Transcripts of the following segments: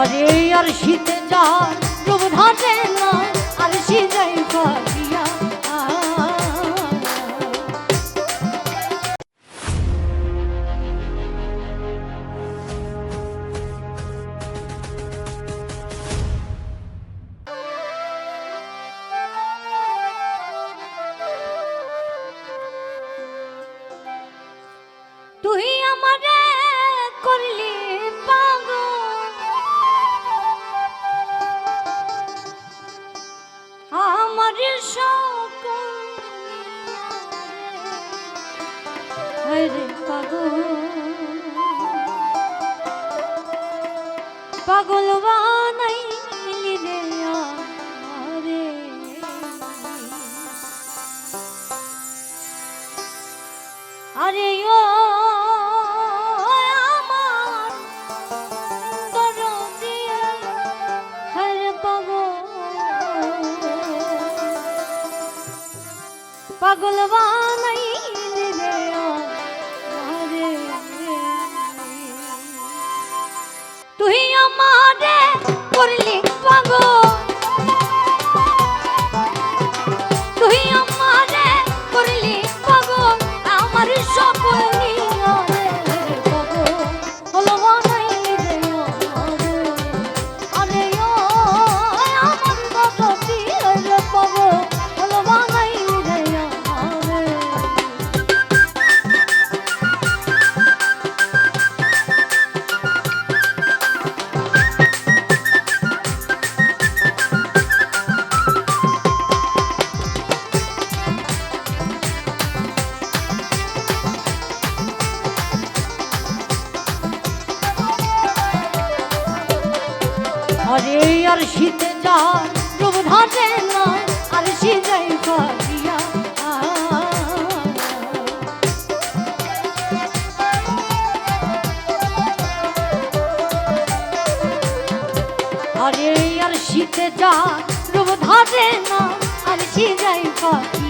ঘরে আর শীতে যা প্রভু ধরে নয় আর সিজাই তুই আমারে করলি করে সকল হরে পাগল। পাগল বানাই রে আরে আরে ও পাগল বা ঝরে আর শীতে ঝড় রূপ ধরে নয় আর সিজাই করিয়া ঝরে আর শীতে ঝড় রূপ ধরে নয় আর সিজাই করিয়া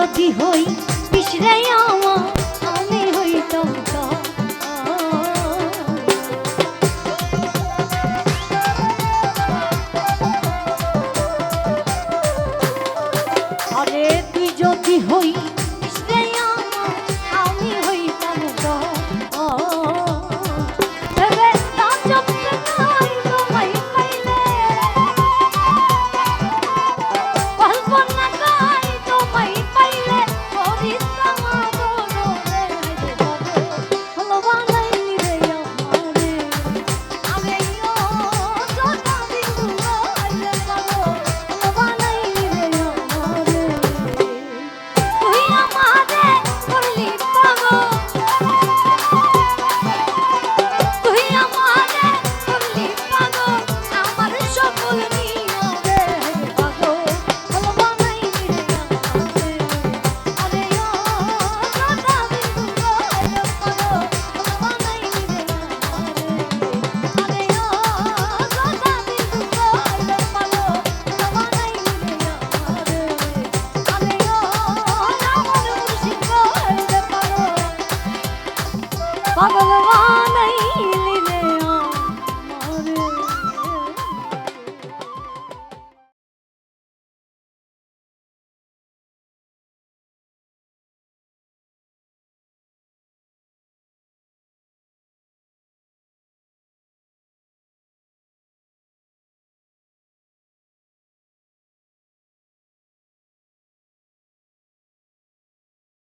যদি হই পিছড়াই আমার